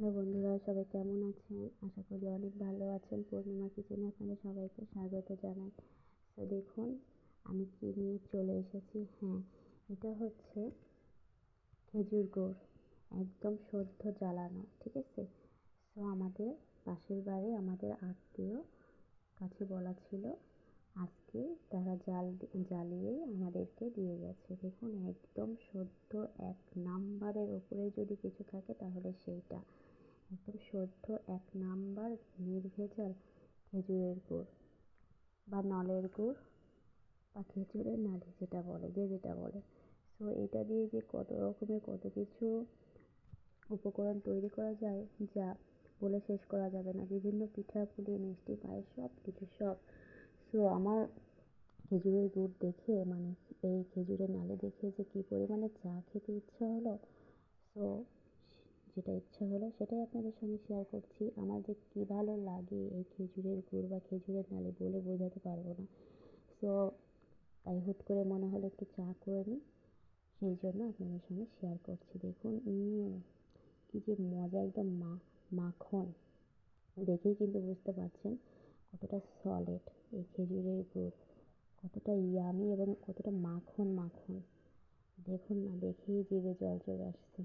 Hello বন্ধুরা, সবাই কেমন আছেন? আশা করি অনেক ভালো আছেন। পূর্ণিমা কিচেনে আপনাদের সবাইকে স্বাগত জানাই। তো দেখুন, আমি কি নিয়ে চলে এসেছি? হ্যাঁ এটা হচ্ছে খেজুর গুড়, একদম সদ্য জ্বালানো, ঠিক আছে? সো আমাদের পাশের বাড়ি আমাদের আত্মীয় কাছে বলা ছিল, আজকে তারা জাল জ্বালিয়ে আমাদেরকে দিয়ে গেছে। দেখুন, একদম সদ্য এক নাম্বারের ওপরে যদি কিছু থাকে তাহলে সেইটা। একদম সদ্য এক নাম্বার নির্ভেজাল খেজুরের গুড় বা নলের গুড় বা খেজুরের নাড়ি যেটা বলে, যে যেটা বলে। সো এটা দিয়ে যে কত রকমের কত কিছু উপকরণ তৈরি করা যায়, যা বলে শেষ করা যাবে না। বিভিন্ন পিঠা, পুলি, মিষ্টি, পায়েস, সব কিছু, সব। সো আমার খেজুরের গুড় দেখে মানে এই খেজুরের নালে দেখে যে কী পরিমাণে চা খেতে ইচ্ছা হলো সো যেটা ইচ্ছা হলো সেটাই আপনাদের সঙ্গে শেয়ার করছি। আমার যে কী ভালো লাগে এই খেজুরের গুড় বা খেজুরের নালে বলে বোঝাতে পারব না। সো তাই হুট করে মনে হলো একটু চা করে নিই। সেই জন্য আপনাদের সঙ্গে শেয়ার করছি। দেখুন কী যে মজা, একদম মা, মাখন। দেখেই কিন্তু বুঝতে পারছেন কতটা সলিড এই খেজুরের গুড়। কতটা ইয়ামি এবং কতটা মাখন মাখন। দেখুন না, দেখেই জিভে জল চলে আসছে।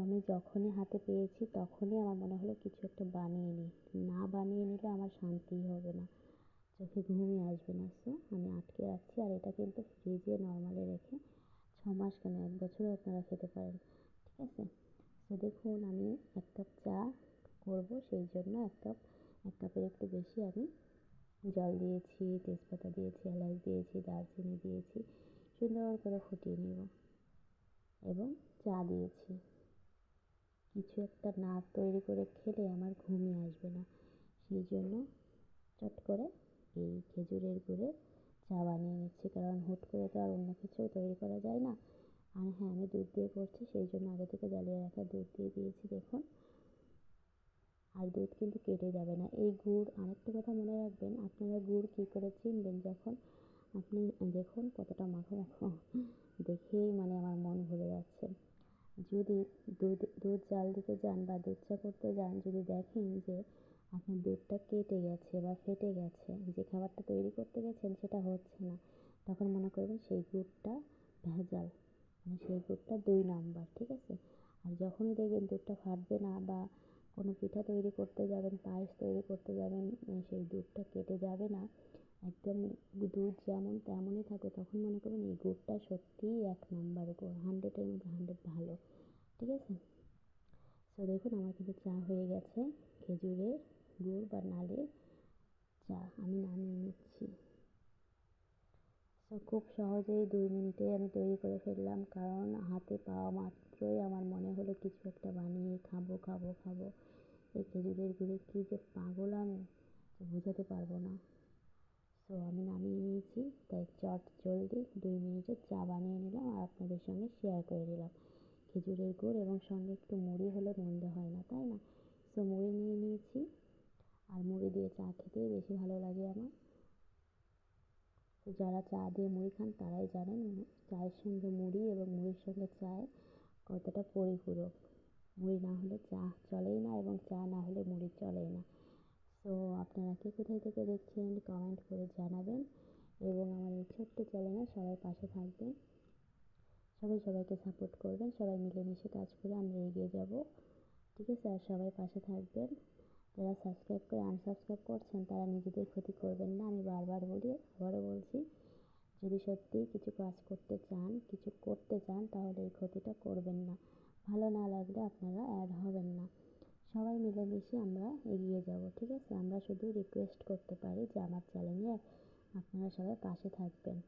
আমি যখনই হাতে পেয়েছি, তখনই আমার মনে হলো কিছু একটা বানিয়ে নিই। না বানিয়ে নিলে আমার শান্তিই হবে না। চোখে ঘুমই আসবে না। সো, আমি আটকে রাখছি। আর এটা কিন্তু ফ্রিজে নর্মালে রেখে ছ মাস কেন, এক বছরও আপনারা খেতে পারেন। ঠিক আছে? সো, দেখুন, আমি এক কাপ চা করব। সেই জন্য এক কাপ, এক কাপের একটু বেশি আমি জল দিয়েছি, তেজপাতা দিয়েছি, এলাচ দিয়েছি, দারচিনি দিয়েছি, সুন্দর করে ফুটিয়ে নেব। এবং চা দিয়েছি। কিছু একটা না তৈরি করে খেলে আমার ঘুমই আসবে না। সেই জন্য চট করে এই খেজুরের গুড়ে চা বানিয়ে নিচ্ছি। কারণ হুট করে তো আর অন্য কিছু তৈরি করা যায় না। আর হ্যাঁ আমি দুধ দিয়ে করছি, সেই জন্য আগে থেকে জ্বালিয়ে রাখা দুধ দিয়ে দিয়েছি, দেখুন। আর দুধ কিন্তু কেটে যাবে না। এই গুড়, আরেকটা কথা মনে রাখবেন, আপনারা গুড় কী করে চিনবেন যখন আপনি দেখুন কতটা মাখো মাখো দেখেই মানে আমার মন ভরে যাচ্ছে। যদি দুধ দুধ জাল দিতে যান বা দুধ চা করতে যান, যদি দেখেন যে আপনার দুধটা কেটে গেছে বা ফেটে গেছে, যে খাবারটা তৈরি করতে গেছেন সেটা হচ্ছে না, তখন মনে করবেন সেই গুড়টা ভেজাল মানে সেই গুড়টা দুই নাম্বার, ঠিক আছে? আর যখনই দেখবেন দুধটা ফাটবে না বা কোনো পিঠা তৈরি করতে যাবেন, পায়েস তৈরি করতে যাবেন, সেই দুধটা কেটে যাবে না একদম দুধ যেমন তেমনই থাকে তখন মনে করবেন এই গুড়টা সত্যিই এক নাম্বার গুড় হান্ড্রেডের মধ্যে হান্ড্রেড ভালো, ঠিক আছে? সো দেখুন আমার কিন্তু চা হয়ে গেছে, খেজুরের গুড় বা নালের চা, আমি নামিয়ে নিচ্ছি। সো খুব সহজেই দুই মিনিটে আমি তৈরি করে ফেললাম, কারণ হাতে পাওয়া মাত্রই আমার মনে হলো কিছু একটা বানিয়ে খাব খাব খাব। এই খেজুরের গুড়ে কী যে পাগল আমি বোঝাতে পারব না সো আমি নামিয়ে নিয়েছি চট জলদি দুই মিনিটে চা বানিয়ে নিলাম আর আপনাদের সঙ্গে শেয়ার করে দিলাম। খেজুরের গুড় এবং সঙ্গে একটু মুড়ি হলে মন্দ হয় না, তাই না? সো মুড়ি নিয়ে নিয়েছি আর মুড়ি দিয়ে চা খেতেই বেশি ভালো লাগে আমার। যারা চা দিয়ে মুড়ি খান তারাই জানেন চায়ের সঙ্গে মুড়ি এবং মুড়ির সঙ্গে চায় কতটা পরিপূরক। মুড়ি না হলে চা চলেই না এবং চা না হলে মুড়ি চলেই না। সো আপনারা কে কোথায় থেকে দেখছেন কমেন্ট করে জানাবেন। এবং আমার এই ছোট্ট চ্যানেলে সবাই পাশে থাকবেন। সবাই সবাইকে সাপোর্ট করবেন, সবাই মিলেমিশে কাজ করে আমরা এগিয়ে যাব। ঠিক আছে, আর সবাই পাশে থাকবেন। যারা সাবস্ক্রাইব করে আনসাবস্ক্রাইব করছেন, তারা নিজেদের ক্ষতি করবেন না। আমি বারবার বলি, আবারও বলছি, যদি সত্যিই কিছু কাজ করতে চান, কিছু করতে চান, তাহলে এই ক্ষতিটা করবেন না। ভালো না লাগলে আপনারা অ্যাড হবেন না। সবাই মিলেমিশে আমরা এগিয়ে যাব। ঠিক আছে, আমরা শুধু রিকোয়েস্ট করতে পারি যে আমার চ্যানেলে আপনারা সবাই পাশে থাকবেন।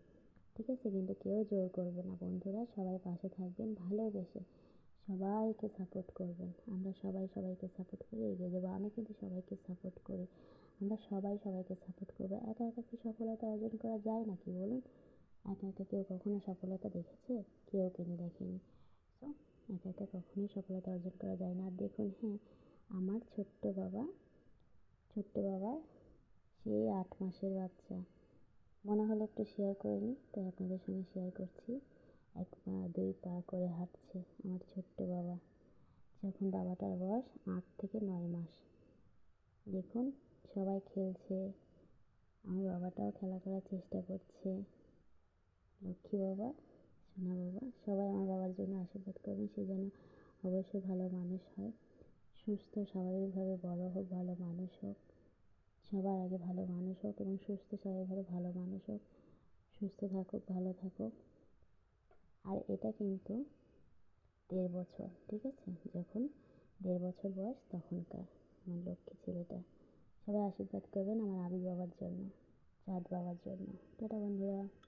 ঠিক আছে? কিন্তু কেউ জোর করবে না। বন্ধুরা, সবাই পাশে থাকবেন, ভালোবেসে সবাইকে সাপোর্ট করবেন। আমরা সবাই সবাইকে সাপোর্ট করে এগিয়ে যাব। আমি কিন্তু সবাইকে সাপোর্ট করি। আমরা সবাই সবাইকে সাপোর্ট করব। একা একা কি সফলতা অর্জন করা যায় নাকি বলুন? একা একা কেউ কখনো সফলতা দেখেছে? কেউ কিন্তু দেখেনি। সো একা একা কখনোই সফলতা অর্জন করা যায় না। আর দেখুন হ্যাঁ আমার ছোট্ট বাবা ছোট্ট বাবা সেই আট মাসের বাচ্চা। মনে হলো একটু শেয়ার করে নিই, তাই আপনাদের সঙ্গে শেয়ার করছি। এক পা, দুই পা করে হাঁটছে আমার ছোট্ট বাবা। যখন বাবাটার বয়স আট থেকে নয় মাস। দেখুন, সবাই খেলছে। আমার বাবাটাও খেলা করার চেষ্টা করছে। লক্ষ্মী বাবা, সোনা বাবা, সবাই আমার বাবার জন্য আশীর্বাদ করবেন, সে যেন অবশ্যই ভালো মানুষ হয়। সুস্থ, স্বাভাবিকভাবে বড় হোক, ভালো সবার আগে ভালো মানুষ হোক এবং সুস্থ স্বাভাবিকভাবে ভালো মানুষ হোক, সুস্থ থাকুক, ভালো থাকুক। আর এটা কিন্তু দেড় বছর, ঠিক আছে? যখন দেড় বছর বয়স তখনকার, আমার লক্ষ্মী ছেলেটা। সবাই আশীর্বাদ করবেন আমার আবির বাবার জন্য, চাঁদ বাবার জন্য। টাটা বন্ধুরা।